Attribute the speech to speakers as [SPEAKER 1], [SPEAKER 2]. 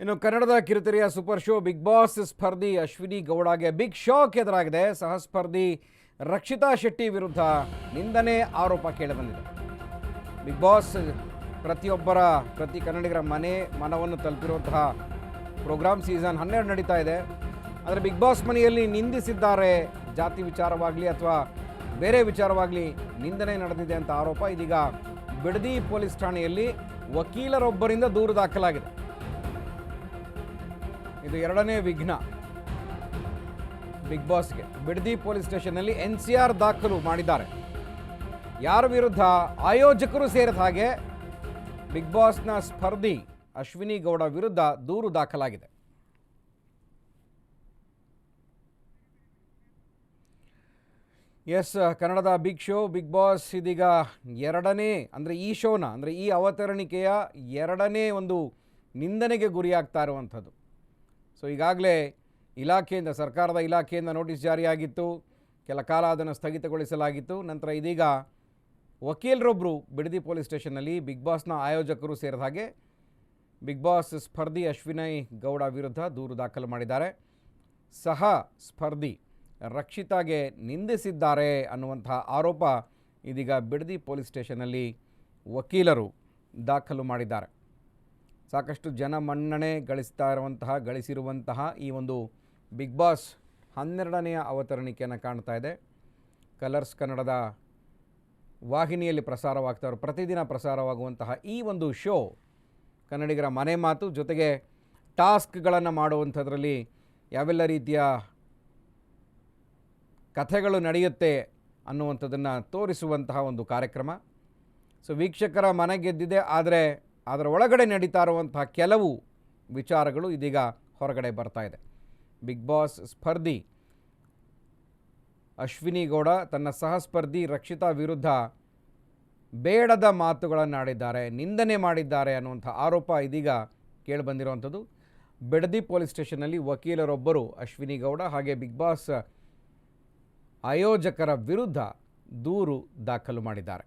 [SPEAKER 1] ಇನ್ನು ಕನ್ನಡದ ಕಿರುತೆರೆಯ ಸೂಪರ್ ಶೋ ಬಿಗ್ ಬಾಸ್ ಸ್ಪರ್ಧಿ ಅಶ್ವಿನಿ ಗೌಡಗೆ ಬಿಗ್ ಶಾಕ್ ಎದುರಾಗಿದೆ. ಸಹ ಸ್ಪರ್ಧಿ ರಕ್ಷಿತಾ ಶೆಟ್ಟಿ ವಿರುದ್ಧ ನಿಂದನೆ ಆರೋಪ ಕೇಳಿಬಂದಿದೆ. ಬಿಗ್ ಬಾಸ್ ಪ್ರತಿಯೊಬ್ಬರ, ಪ್ರತಿ ಕನ್ನಡಿಗರ ಮನೆ, ಮನವನ್ನು ತಲುಪಿರುವಂತಹ ಪ್ರೋಗ್ರಾಮ್ ಸೀಸನ್ ಹನ್ನೆರಡು ನಡೀತಾ ಇದೆ. ಆದರೆ ಬಿಗ್ ಬಾಸ್ ಮನೆಯಲ್ಲಿ ನಿಂದಿಸಿದ್ದಾರೆ. ಜಾತಿ ವಿಚಾರವಾಗಲಿ ಅಥವಾ ಬೇರೆ ವಿಚಾರವಾಗಲಿ ನಿಂದನೆ ನಡೆದಿದೆ ಅಂತ ಆರೋಪ. ಇದೀಗ ಬಿಡದಿ ಪೊಲೀಸ್ ಠಾಣೆಯಲ್ಲಿ ವಕೀಲರೊಬ್ಬರಿಂದ ದೂರು ದಾಖಲಾಗಿದೆ. ಇದು ಎರಡನೇ ವಿಘ್ನ. ಬಿಗ್ ಬಾಸ್ಗೆ ಬಿಡದಿ ಪೊಲೀಸ್ ಸ್ಟೇಷನ್ನಲ್ಲಿ ಎನ್ ಸಿ ಆರ್ ದಾಖಲು ಮಾಡಿದ್ದಾರೆ. ಯಾರ ವಿರುದ್ಧ ಆಯೋಜಕರು ಸೇರಿದ ಹಾಗೆ ಬಿಗ್ ಬಾಸ್ನ ಸ್ಪರ್ಧಿ ಅಶ್ವಿನಿ ಗೌಡ ವಿರುದ್ಧ ದೂರು ದಾಖಲಾಗಿದೆ. ಎಸ್ ಕನ್ನಡದ ಬಿಗ್ ಶೋ ಬಿಗ್ ಬಾಸ್ ಇದೀಗ ಎರಡನೇ, ಅಂದರೆ ಈ ಶೋನ, ಅಂದರೆ ಈ ಅವತರಣಿಕೆಯ ಎರಡನೇ ಒಂದು ನಿಂದನೆಗೆ ಗುರಿಯಾಗ್ತಾ ಇರುವಂಥದ್ದು. ಸೊ ಈಗಾಗಲೇ ಇಲಾಖೆಯಿಂದ, ಸರ್ಕಾರದ ಇಲಾಖೆಯಿಂದ ನೋಟಿಸ್ ಜಾರಿಯಾಗಿತ್ತು. ಕೆಲ ಕಾಲ ಅದನ್ನು ಸ್ಥಗಿತಗೊಳಿಸಲಾಗಿತ್ತು. ನಂತರ ಇದೀಗ ವಕೀಲರೊಬ್ಬರು ಬಿಡದಿ ಪೊಲೀಸ್ ಸ್ಟೇಷನ್ನಲ್ಲಿ ಬಿಗ್ ಬಾಸ್ನ ಆಯೋಜಕರು ಸೇರಿದ ಹಾಗೆ ಬಿಗ್ ಬಾಸ್ ಸ್ಪರ್ಧಿ ಅಶ್ವಿನಯ್ ಗೌಡ ವಿರುದ್ಧ ದೂರು ದಾಖಲು ಮಾಡಿದ್ದಾರೆ. ಸಹ ಸ್ಪರ್ಧಿ ರಕ್ಷಿತಾಗೆ ನಿಂದಿಸಿದ್ದಾರೆ ಅನ್ನುವಂತಹ ಆರೋಪ ಇದೀಗ ಬಿಡದಿ ಪೊಲೀಸ್ ಸ್ಟೇಷನ್ನಲ್ಲಿ ವಕೀಲರು ದಾಖಲು ಮಾಡಿದ್ದಾರೆ. ಸಾಕಷ್ಟು ಜನ ಮನ್ನಣೆ ಗಳಿಸ್ತಾ ಇರುವಂತಹ ಗಳಿಸಿರುವಂತಹ ಈ ಒಂದು ಬಿಗ್ ಬಾಸ್ ಹನ್ನೆರಡನೆಯ ಅವತರಣಿಕೆಯನ್ನು ಕಾಣ್ತಾ ಇದೆ. ಕಲರ್ಸ್ ಕನ್ನಡದ ವಾಹಿನಿಯಲ್ಲಿ ಪ್ರಸಾರವಾಗ್ತಾ ಇರೋ ಪ್ರತಿದಿನ ಪ್ರಸಾರವಾಗುವಂತಹ ಈ ಒಂದು ಶೋ ಕನ್ನಡಿಗರ ಮನೆ ಮಾತು, ಜೊತೆಗೆ ಟಾಸ್ಕ್ಗಳನ್ನು ಮಾಡುವಂಥದ್ರಲ್ಲಿ ಯಾವೆಲ್ಲ ರೀತಿಯ ಕಥೆಗಳು ನಡೆಯುತ್ತೆ ಅನ್ನುವಂಥದ್ದನ್ನು ತೋರಿಸುವಂತಹ ಒಂದು ಕಾರ್ಯಕ್ರಮ. ಸೊ ವೀಕ್ಷಕರ ಮನೆ ಗೆದ್ದಿದೆ, ಆದರೆ ಅದರ ಒಳಗಡೆ ನಡೀತಾ ಇರುವಂತಹ ಕೆಲವು ವಿಚಾರಗಳು ಇದೀಗ ಹೊರಗಡೆ ಬರ್ತಾ ಇದೆ. ಬಿಗ್ ಬಾಸ್ ಸ್ಪರ್ಧಿ ಅಶ್ವಿನಿ ಗೌಡ ತನ್ನ ಸಹಸ್ಪರ್ಧಿ ರಕ್ಷಿತಾ ವಿರುದ್ಧ ಬೇಡದ ಮಾತುಗಳನ್ನಾಡಿದ್ದಾರೆ, ನಿಂದನೆ ಮಾಡಿದ್ದಾರೆ ಅನ್ನುವಂಥ ಆರೋಪ ಇದೀಗ ಕೇಳಿಬಂದಿರುವಂಥದ್ದು. ಬೆಡದಿ ಪೊಲೀಸ್ ಸ್ಟೇಷನ್ನಲ್ಲಿ ವಕೀಲರೊಬ್ಬರು ಅಶ್ವಿನಿ ಗೌಡ ಹಾಗೆ ಬಿಗ್ ಬಾಸ್ ಆಯೋಜಕರ ವಿರುದ್ಧ ದೂರು ದಾಖಲು ಮಾಡಿದ್ದಾರೆ.